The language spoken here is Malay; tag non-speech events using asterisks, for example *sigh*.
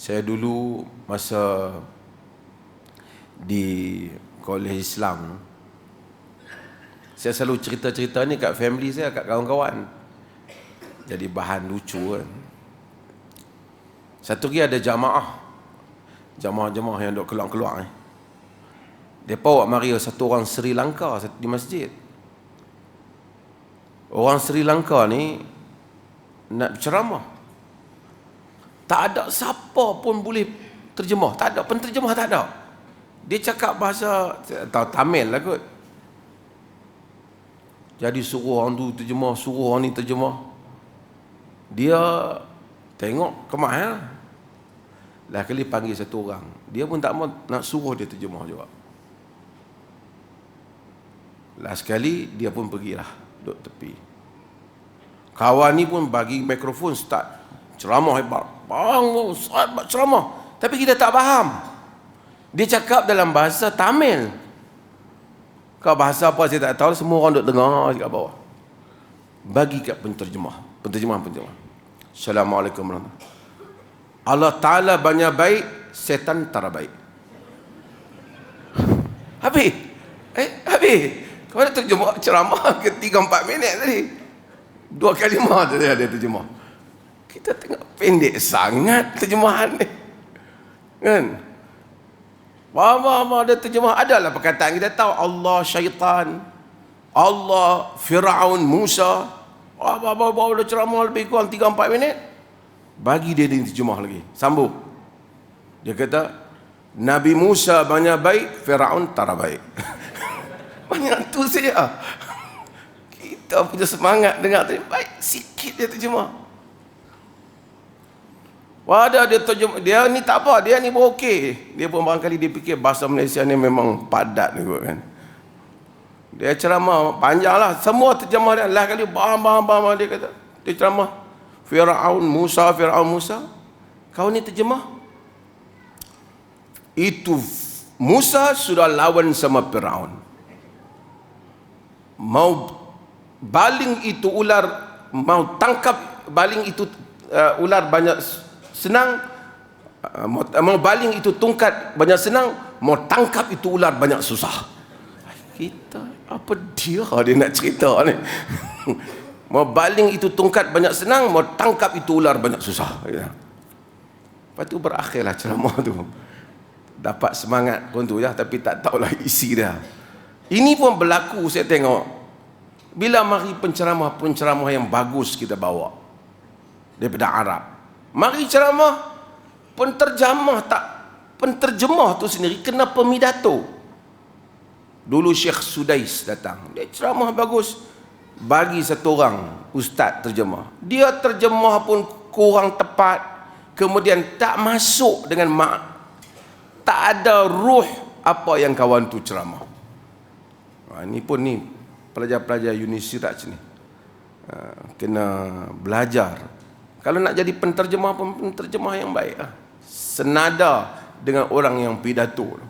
Saya dulu masa di Kolej Islam saya selalu cerita-cerita ni kat family saya, kat kawan-kawan. Jadi bahan lucu kan. Satu lagi ada jamaah. Jamaah-jamaah yang duk keluar-keluar ni. Dia bawa mari satu orang Sri Lanka di masjid. Orang Sri Lanka ni nak ceramah. Tak ada siapa pun boleh terjemah. Tak ada penterjemah tak ada. Dia cakap bahasa tahu Tamil lah kot. Jadi suruh orang tu terjemah, suruh orang ni terjemah. Dia tengok kemah ya. Lah kali panggil satu orang. Dia pun tak mau nak suruh dia terjemah juga. Lah sekali dia pun pergilah duduk tepi. Kawan ni pun bagi mikrofon start ceramah hebat. Bang, hebat ceramah. Tapi kita tak faham. Dia cakap dalam bahasa Tamil. Kau bahasa apa saya tak tahu, semua orang duduk dengar kat bawah. Bagi kat penterjemah. Penterjemah, penterjemah. Assalamualaikum warahmatullahi Allah Ta'ala banyak baik, setan tak baik. Habis. Eh, habis. Kau ada terjemah ceramah ke 3-4 minit tadi. Dua kalimah tadi ada terjemah. Kita tengok pendek sangat terjemahan ni. Kan? Mama ada terjemah. Adalah perkataan kita. Tahu Allah syaitan. Allah Firaun Musa. Apa apa apa ada ceramah lebih kurang 3 4 minit. Bagi dia dia terjemah lagi. Sambung. Dia kata Nabi Musa banyak baik Firaun tak baik. *laughs* Banyak tu saja. Kita punya semangat dengar tadi. Baik sikit dia terjemah Wadah dia terjem dia ni tak apa, dia ni pun okey. Dia pun barangkali dia fikir bahasa Malaysia ni memang padat ni kan. Dia ceramah panjanglah, semua terjemah dia lah kali bam bam bam dia kata. Dia ceramah Firaun Musa Firaun Musa. Kau ni terjemah? Itu Musa sudah lawan sama Firaun. Mau baling itu ular mau tangkap baling itu uh, ular banyak senang uh, mau baling itu tungkat banyak senang mau tangkap itu ular banyak susah. Kita apa dia dia nak cerita ni? *laughs* Mau baling itu tungkat banyak senang mau tangkap itu ular banyak susah. Ya. lepas tu berakhirlah ceramah tu. Dapat semangat pun tu ya tapi tak tahulah isi dia. Ini pun berlaku saya tengok. Bila mari penceramah-penceramah yang bagus kita bawa daripada Arab Mari ceramah penterjemah tak penterjemah tu sendiri kena pemidato. Dulu Syekh Sudais datang. Dia ceramah bagus. Bagi satu orang ustaz terjemah. Dia terjemah pun kurang tepat. Kemudian tak masuk dengan mak. Tak ada ruh apa yang kawan tu ceramah. Ha, ini pun ni pelajar-pelajar universitas ni. Ha, kena belajar kalau nak jadi penterjemah pun penterjemah yang baik lah. Senada dengan orang yang pidato.